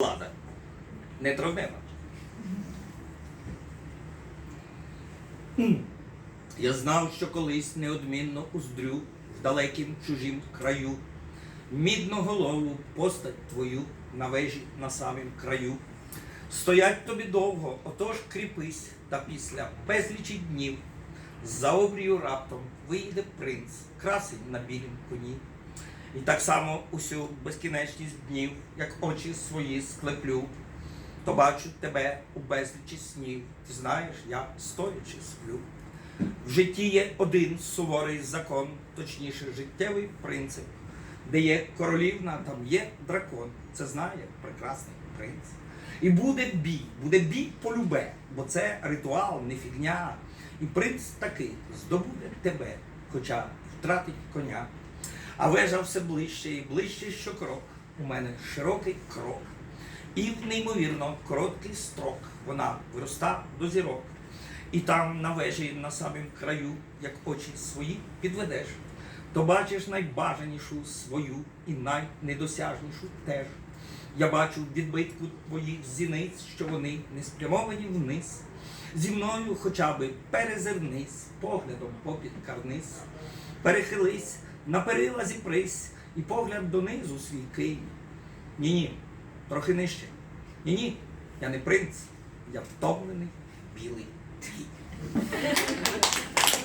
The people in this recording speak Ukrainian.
влада. Не травнева. Я знав, що колись неодмінно уздрю в далекім чужім краю мідноголову постать твою на вежі на самім краю. Стоять тобі довго, отож кріпись, та після безлічі днів за обрію раптом вийде принц, красень на білім коні. І так само усю безкінечність днів, як очі свої склеплю, то бачу тебе у безлічі снів. Ти знаєш, я стоячи сплю. В житті є один суворий закон, точніше, життєвий принцип, де є королівна, там є дракон. Це знає прекрасний принц. І буде бій, буде бій полюбе, бо це ритуал, не фігня. І принц такий здобуде тебе, хоча втратить коня. А вежа все ближче і ближче щокрок. У мене широкий крок. І неймовірно короткий строк вона вироста до зірок. І там на вежі на самім краю, як очі свої підведеш, то бачиш найбажанішу свою і найнедосяжнішу теж. Я бачу відбитку твоїх зіниць, що вони не спрямовані вниз. Зі мною хоча би перезирнись, поглядом попід карниз, перехились, на перила зіпрись, і погляд донизу свій кинь. Ні, ні, трохи нижче. Ні, ні, я не принц, я втомлений білий.